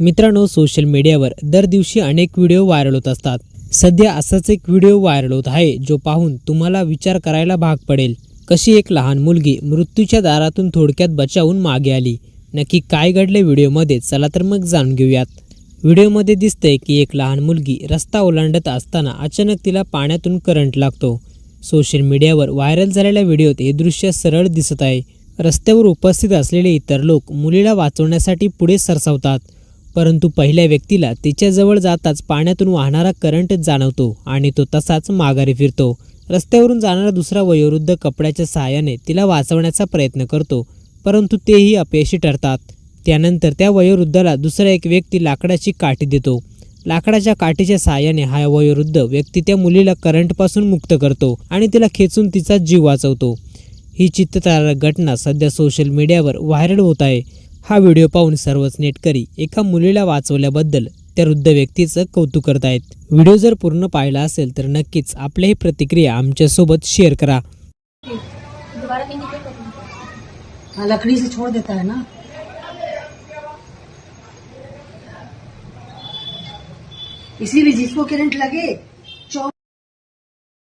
मित्रांनो सोशल मीडियावर दर दिवशी अनेक व्हिडिओ व्हायरल होत असतात. सध्या असाच एक व्हिडिओ व्हायरल होत आहे जो पाहून तुम्हाला विचार करायला भाग पडेल. कशी एक लहान मुलगी मृत्यूच्या दारातून थोडक्यात बचावून मागे आली? नक्की काय घडले व्हिडिओमध्ये चला तर मग जाणून घेऊयात. व्हिडिओमध्ये दिसतंय की एक लहान मुलगी रस्ता ओलांडत असताना अचानक तिला पाण्यातून करंट लागतो. सोशल मीडियावर व्हायरल झालेल्या व्हिडिओत हे दृश्य सरळ दिसत आहे. रस्त्यावर उपस्थित असलेले इतर लोक मुलीला वाचवण्यासाठी पुढे सरसावतात. परंतु पहिल्या व्यक्तीला तिच्याजवळ जाताच पाण्यातून वाहणारा करंट जाणवतो आणि तो तसाच माघारी फिरतो. रस्त्यावरून जाणारा दुसरा वयोवृद्ध कपड्याच्या सहाय्याने तिला वाचवण्याचा प्रयत्न करतो परंतु तेही अपयशी ठरतात. त्यानंतर त्या वयोवृद्धाला दुसरा एक व्यक्ती लाकडाची काठी देतो. लाकडाच्या काठीच्या सहाय्याने हा वयोवृद्ध व्यक्ती त्या मुलीला करंटपासून मुक्त करतो आणि तिला खेचून तिचा जीव वाचवतो. ही चित्ततारक घटना सध्या सोशल मीडियावर व्हायरल होत आहे. हा व्हिडिओ पाहून सर्वच नेटकरी एका मुलीला वाचवल्याबद्दल त्या वृद्ध व्यक्तीचं कौतुक करत आहेत व्हिडिओ जर पूर्ण पाहिला असेल तर नक्कीच आपल्या ही प्रतिक्रिया आमच्यासोबत शेअर करा. हाँ लकड़ी से छोड़ देता है ना? इसीलिए जिसको करंट लगे